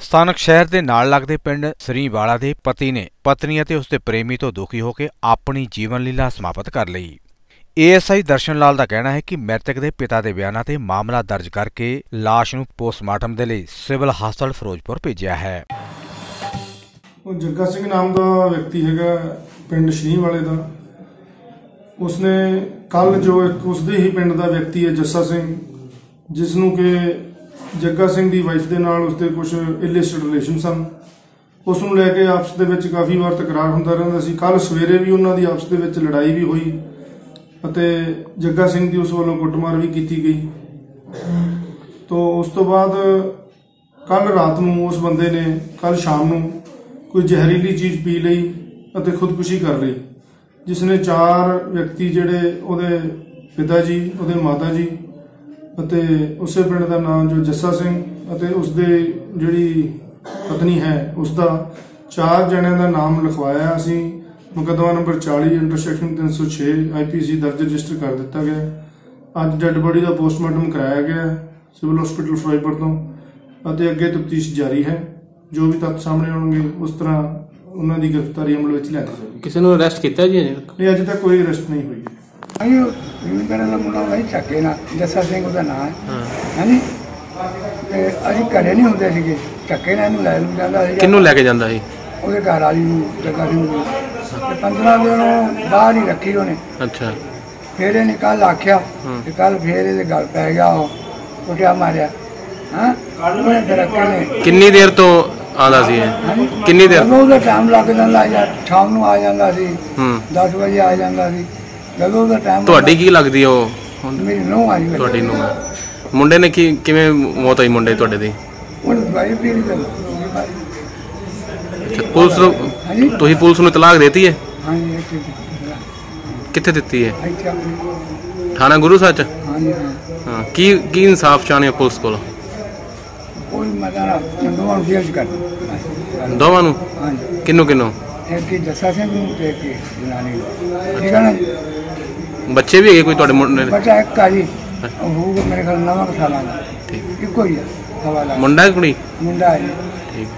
ਸਥਾਨਕ ਸ਼ਹਿਰ ਦੇ ਨਾਲ ਲੱਗਦੇ ਪਿੰਡ ਸਰੀਵਾਲਾ ਦੇ ਪਤੀ ਨੇ ਪਤਨੀ ਅਤੇ ਉਸਦੇ ਪ੍ਰੇਮੀ ਤੋਂ ਦੁਖੀ ਹੋ ਕੇ ਆਪਣੀ ਜੀਵਨ ਲੀਲਾ ਸਮਾਪਤ ਕਰ ਲਈ। ਏਐਸਆਈ ਦਰਸ਼ਨ ਲਾਲ ਦਾ ਕਹਿਣਾ ਹੈ ਕਿ ਮ੍ਰਿਤਕ ਦੇ ਪਿਤਾ ਦੇ ਬਿਆਨਾਂ ਤੇ ਮਾਮਲਾ ਦਰਜ ਕਰਕੇ ਲਾਸ਼ ਨੂੰ ਪੋਸਟਮਾਰਟਮ ਦੇ ਲਈ ਸਿਵਲ ਹਸਪਤਾਲ ਫਿਰੋਜ਼ਪੁਰ ਭੇਜਿਆ ਹੈ। ਉਹ ਜੱਗਾ ਸਿੰਘ ਨਾਮ ਦਾ ਵਿਅਕਤੀ ਹੈਗਾ ਪਿੰਡ ਸ਼ਨੀ ਵਾਲੇ ਦਾ। ਉਸਨੇ ਕੱਲ ਜੋ ਇੱਕ ਉਸਦੇ ਹੀ ਪਿੰਡ ਦਾ ਵਿਅਕਤੀ ਹੈ ਜੱਸਾ ਸਿੰਘ ਜਿਸ ਨੂੰ ਕਿ ਜੱਗਾ ਸਿੰਘ ਦੀ ਵਾਈਫ ਦੇ ਨਾਲ ਉਸਦੇ ਕੁਝ ਇਲਿਸਿਟ ਰਿਲੇਸ਼ਨ ਸਨ। ਉਸ ਨੂੰ ਲੈ ਕੇ ਆਪਸ ਦੇ ਵਿੱਚ ਕਾਫੀ ਵਾਰ ਤਕਰਾਰ ਹੁੰਦਾ ਰਹਿੰਦਾ ਸੀ। ਕੱਲ ਸਵੇਰੇ ਵੀ ਉਹਨਾਂ ਦੀ ਆਪਸ ਦੇ ਵਿੱਚ ਲੜਾਈ ਵੀ ਹੋਈ ਅਤੇ ਜੱਗਾ ਸਿੰਘ ਦੀ ਉਸ ਵੱਲੋਂ ਕੁੱਟਮਾਰ ਵੀ ਕੀਤੀ ਗਈ। ਤੋਂ ਉਸ ਤੋਂ ਬਾਅਦ ਕੱਲ ਰਾਤ ਨੂੰ ਉਸ ਬੰਦੇ ਨੇ ਕੱਲ ਸ਼ਾਮ ਨੂੰ ਕੋਈ ਜ਼ਹਿਰੀਲੀ ਚੀਜ਼ ਪੀ ਲਈ ਅਤੇ ਖੁਦਕੁਸ਼ੀ ਕਰ ਲਈ, ਜਿਸ ਨੇ ਚਾਰ ਵਿਅਕਤੀ ਜਿਹੜੇ ਉਹਦੇ ਪਿਤਾ ਜੀ, ਉਹਦੇ ਮਾਤਾ ਜੀ ਅਤੇ ਉਸੇ ਪਿੰਡ ਦਾ ਨਾਮ ਜੋ ਜੱਸਾ ਸਿੰਘ ਅਤੇ ਉਸਦੇ ਜਿਹੜੀ ਪਤਨੀ ਹੈ ਉਸ ਦਾ ਚਾਰ ਜਣਿਆਂ ਦਾ ਨਾਮ ਲਿਖਵਾਇਆ ਅਸੀਂ। ਮੁਕੱਦਮਾ ਨੰਬਰ 40 ਅੰਡਰ ਸੈਕਸ਼ਨ 306 ਆਈਪੀਸੀ ਦਰਜ ਰਜਿਸਟਰ ਕਰ ਦਿੱਤਾ ਗਿਆ। ਅੱਜ ਡੈੱਡ ਬੋਡੀ ਦਾ ਪੋਸਟਮਾਰਟਮ ਕਰਾਇਆ ਗਿਆ ਸਿਵਲ ਹਸਪੀਟਲ ਫਿਰੋਜ਼ਪੁਰ ਤੋਂ ਅਤੇ ਅੱਗੇ ਤਫਤੀਸ਼ ਜਾਰੀ ਹੈ। ਜੋ ਵੀ ਤੱਥ ਸਾਹਮਣੇ ਆਉਣਗੇ ਉਸ ਤਰ੍ਹਾਂ ਉਹਨਾਂ ਦੀ ਗ੍ਰਿਫਤਾਰੀ ਅਮਲ ਵਿੱਚ ਲਿਆਂਦੀ ਜਾਵੇਗੀ। ਕਿਸੇ ਨੂੰ ਅਰੈਸਟ ਕੀਤਾ ਜੀ ਅਜੇ ਤੱਕ? ਨਹੀਂ ਅਜੇ ਤੱਕ ਕੋਈ ਅਰੈਸਟ ਨਹੀਂ ਹੋਈ। ਦਾ ਮੁੰਡਾ ਨਹੀਂ ਚੱਕੇ ਨਾ ਜੱਸਾ ਸਿੰਘ ਉਹਦਾ ਨਾਂ ਹੈ। ਹਾਂਜੀ ਤੇ ਅਸੀਂ ਘਰੇ ਨਹੀਂ ਹੁੰਦੇ ਸੀਗੇ। ਚੱਕੇ ਨਾਲ ਇਹਨੂੰ ਲੈ ਨੂੰ ਜਾਂਦਾ ਸੀ ਕਿਹਨੂੰ ਲੈ ਕੇ ਜਾਂਦਾ ਸੀ? ਉਹਦੇ ਘਰ ਵਾਲੀ ਨੂੰ ਜੱਗਾ ਸਿੰਘ ਨੂੰ। ਤੇ 15 ਦਿਨ ਉਹ ਬਾਹਰ ਹੀ ਰੱਖੀ ਉਹਨੇ। ਅੱਛਾ। ਫਿਰ ਇਹਨੇ ਕੱਲ ਆਖਿਆ ਤੇ ਕੱਲ ਫੇਰ ਇਹਦੇ ਗੱਲ ਪੈ ਗਿਆ ਉਹ ਕੁੱਟਿਆ ਮਾਰਿਆ। ਹਾਂ? ਉਹਨੇ ਰੱਖੇ ਨੇ। ਕਿੰਨੀ ਦੇਰ ਤੋਂ ਆਂਦਾ ਸੀ ਇਹ? ਕਿੰਨੀ ਦੇਰ ਉਹਦਾ ਟਾਈਮ ਲੱਗ ਜਾਂਦਾ ਯਾਰ ਸ਼ਾਮ ਨੂੰ ਆ ਜਾਂਦਾ ਸੀ। ਹੂੰ। 10 ਵਜੇ ਆ ਜਾਂਦਾ ਸੀ। ਜਦੋਂ ਉਹਦਾ ਟਾਈਮ ਤੁਹਾਡੀ ਕੀ ਲੱਗਦੀ ਉਹ? ਮੇਰੀ ਨੂੰਹ ਆਈ ਹੋਈ ਤੁਹਾਡੀ ਨੂੰ ਮੁੰਡੇ ਨੇ ਕੀ ਕਿਵੇਂ ਮੌਤ ਹੋਈ ਮੁੰਡੇ ਦੀ ਤੁਹਾਡੇ ਦੀ? ਉਹ ਦਵਾਈ ਪੀ ਲਈ ਤੇ ਅੱਛਾ ਪੁਲਿਸ ਨੂੰ ਹਾਂਜੀ। ਤੁਸੀਂ ਪੁਲਿਸ ਨੂੰ ਤਲਾਕ ਦੇਤੀ ਹੈ? ਹਾਂਜੀ ਕਿੱਥੇ ਦਿੱਤੀ ਹੈ? ਇੱਥੇ ਥਾਣਾ ਗੁਰੂ ਸੱਚ ਹਾਂਜੀ ਹਾਂ। ਹਾਂ ਕੀ ਕੀ ਇਨਸਾਫ ਚਾਹਣੇ ਪੁਲਿਸ ਕੋਲ? ਕੋਈ ਮਜ਼ਾਰਾ ਚੰਦੋਆਂ ਨੂੰ ਜੇਲ੍ਹ ਕਰ ਦੋਵਾਂ ਨੂੰ? ਹਾਂਜੀ। ਕਿੰਨੂੰ ਕਿੰਨੂੰ ਇੱਕ ਹੀ ਜੱਸਾ ਸਿੰਘ ਨੂੰ ਤੇ ਇੱਕ ਹੀ ਜਨਾਨੀ ਨੂੰ। ਠੀਕ ਹੈ ਨਾ ਜੀ? ਬੱਚੇ ਵੀ ਹੈਗੇ ਕੋਈ ਤੁਹਾਡੇ ਮੁੰਡੇ ਦੇ? ਬੱਚਾ ਇੱਕ ਆ ਜੀ। ਉਹ ਹੋਊਗਾ ਮੇਰੇ ਖਿਆਲ ਨਵਾਂ ਸਾਲਾਂ ਦਾ ਠੀਕ। ਇੱਕੋ ਹੀ ਆ। ਸਵਾ ਲੱਖ ਮੁੰਡਾ ਕੁੜੀ? ਮੁੰਡਾ ਹੈ ਜੀ। ਠੀਕ।